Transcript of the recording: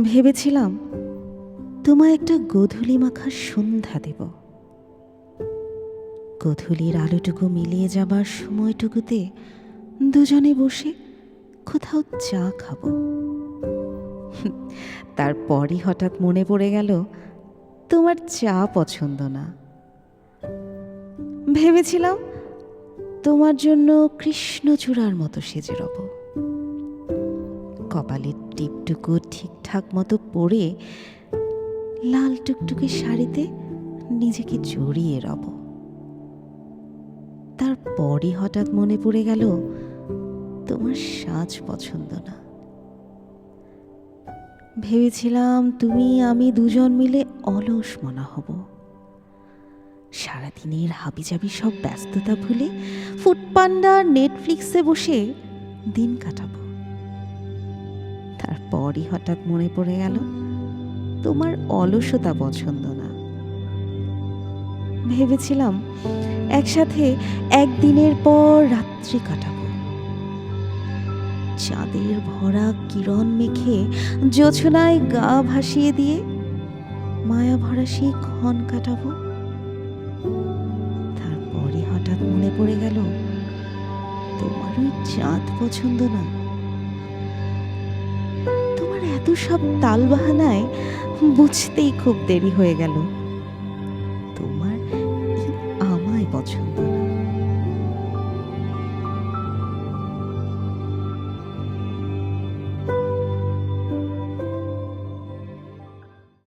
ভেবেছিলাম তোমায় একটা গধূলি মাখা সন্ধ্যা দেব। গধূলির আলোটুকু মিলিয়ে যাবার সময়টুকুতে দুজনে বসে কোথাও চা খাব। তারপরই হঠাৎ মনে পড়ে গেল, তোমার চা পছন্দ না। ভেবেছিলাম তোমার জন্য কৃষ্ণচূড়ার মতো সেজে রব। কপালের টিপটুকু ঠিকঠাক মতো পরে লাল টুকটুকে শাড়িতে নিজেকে জড়িয়ে রব। তারপরই হঠাৎ মনে পড়ে গেল, তোমার সাজ পছন্দ না। ভেবেছিলাম তুমি, আমি দুজন মিলে অলস মনা হব। সারাদিনের হাবিজাবি সব ব্যস্ততা ভুলে ফুটপান্ডা নেটফ্লিক্সে বসে দিন কাটাবো। তারপরই হঠাৎ মনে পড়ে গেল, তোমার অলসতা পছন্দ না। ভেবেছিলাম একসাথে একদিনের পর রাত্রি কাটাবো। চাঁদের ভরা কিরণ মেখে জোছনায় গা ভাসিয়ে দিয়ে মায়া ভরা সেই ক্ষণ কাটাবো। তারপরে হঠাৎ মনে পড়ে গেল, তোমার ওই চাঁদ পছন্দ না। এত সব তালবাহানায় বুঝতেই খুব দেরি হয়ে গেল। তোমার